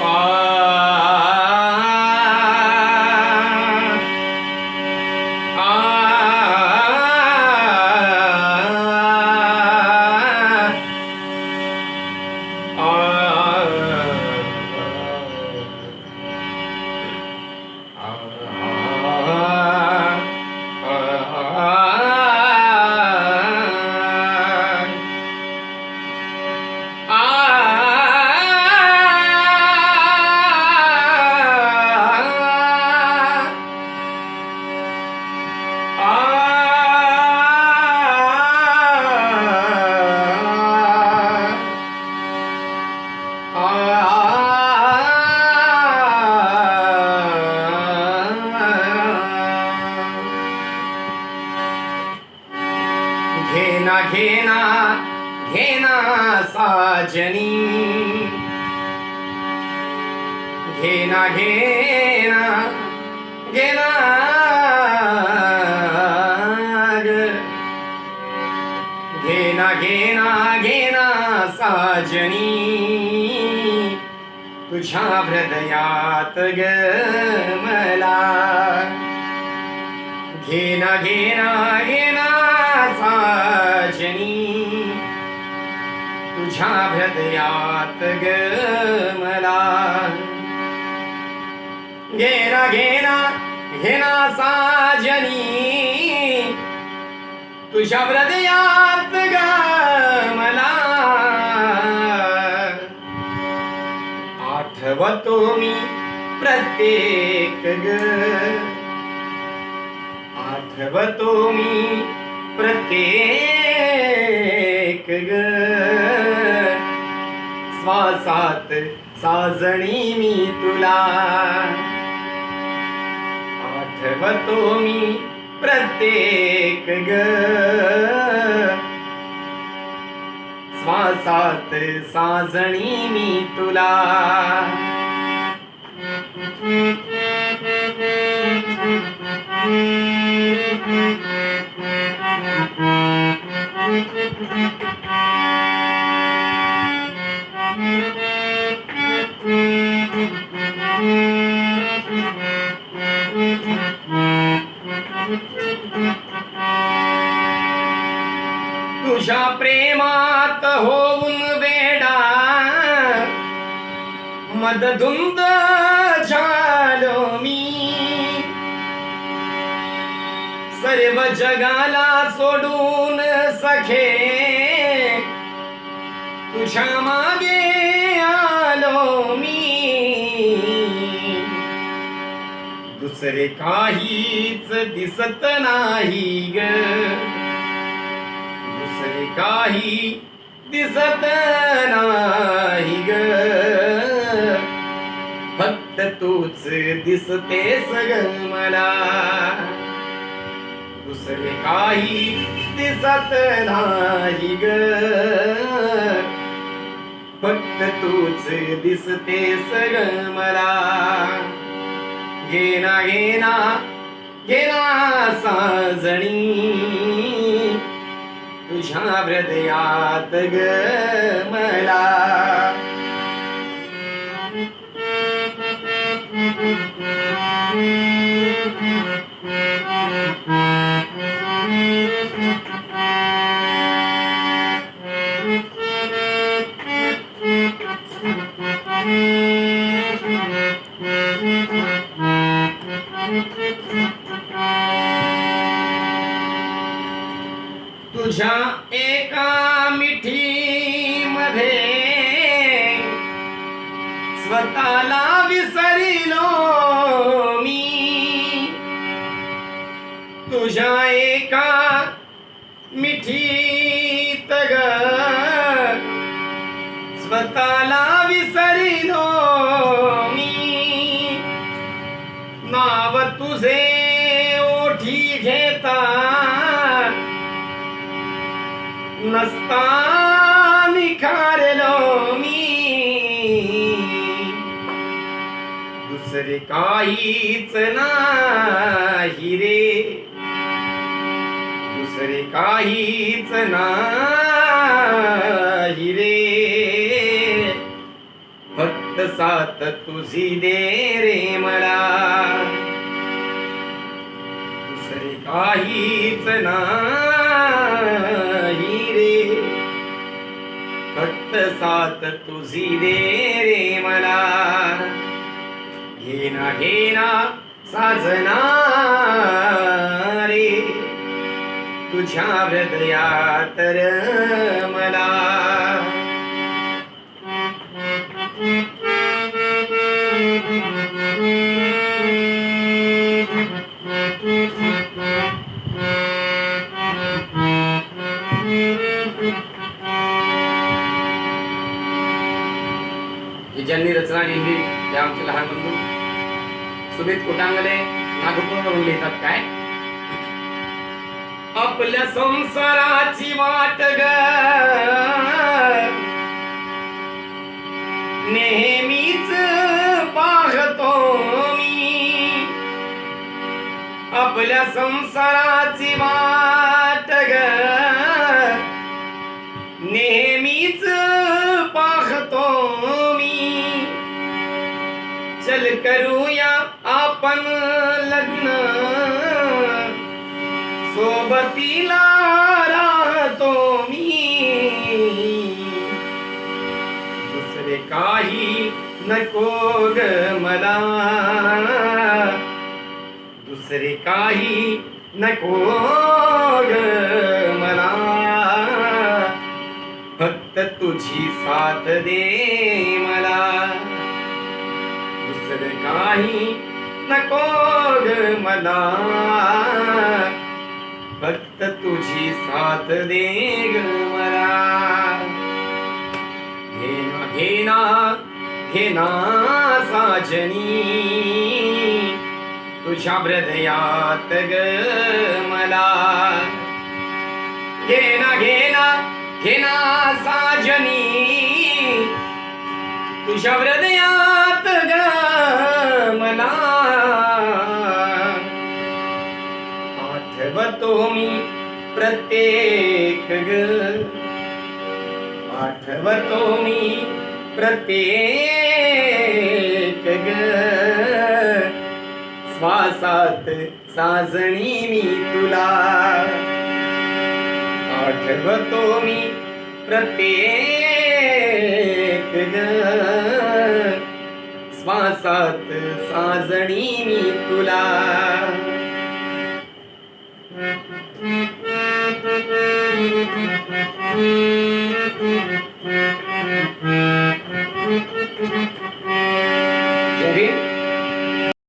Bye. घेना घेना घेना साजनी घेना घेना घेना ग. घेना घेना घेना साजनी तुझ्या हृदयात ग मला घेना घेना घेना साजनी. तुझ्या हृदयात ग मला घेना घेना घेना साजनी. तुझ्या हृदयात ग आठवतो मी प्रत्येक ग। आठवतो मी प्रत्येक ग। श्वासात साजणी मी तुला। आठवतो मी प्रत्येक ग। श्वासात साजणी मी तुला. तुझ्या प्रेमात होऊन वेडा. मदधुंद झालो मी. सर्व जगाला सोडून सखे तुझ्या मागे आलो मी. दुसरे काहीच दिसत नाही ग. दुसरे काही दिसत नाही ग. फक्त तूच दिसते सग मला. दुसरे काही दिसत नाही ग. फक्त तूच दिसते सग मला. घेना घेना घेना साजणी. हृदयात ग विसरिलो मी. तुझ्या एका मिठीत ग. स्वतःला विसरिलो मी. नाव तुझे ओठी घेता. नसता निखारलो मी. दुसरे काहीच नाही रे. दुसरे काहीच नाही रे. फक्त साथ तुझी दे रे मला. दुसरे काहीच नाही रे. फक्त साथ तुझी दे रे मला. घेना घेना साजना रे तुझ्या हृदयात मला मला you. सुमित कुटांगले नागपूरवरून लिहितात काय? आपल्या संसाराची वाट ग. नेहमीच पाहतो मी. आपल्या संसाराची वाट करूया आपण लग्न. सोबतीला राहतो मी. दुसरे काही नको ग मला. दुसरे काही नको ग मला. फक्त तुझी साथ दे मला. दुसरे काही नको ग मला. फक्त तुझी साथ दे ग मला. घेना घेना घेना साजनी. तुझ्या हृदयात ग मला. घेना घेना घेना साजनी. तुझ्या हृदयात करतो मी प्रत्येक ग. आठवतो मी प्रत्येक ग. श्वासात साजणी मी तुला. आठवतो मी प्रत्येक ग. श्वासात साजणी मी तुला. Música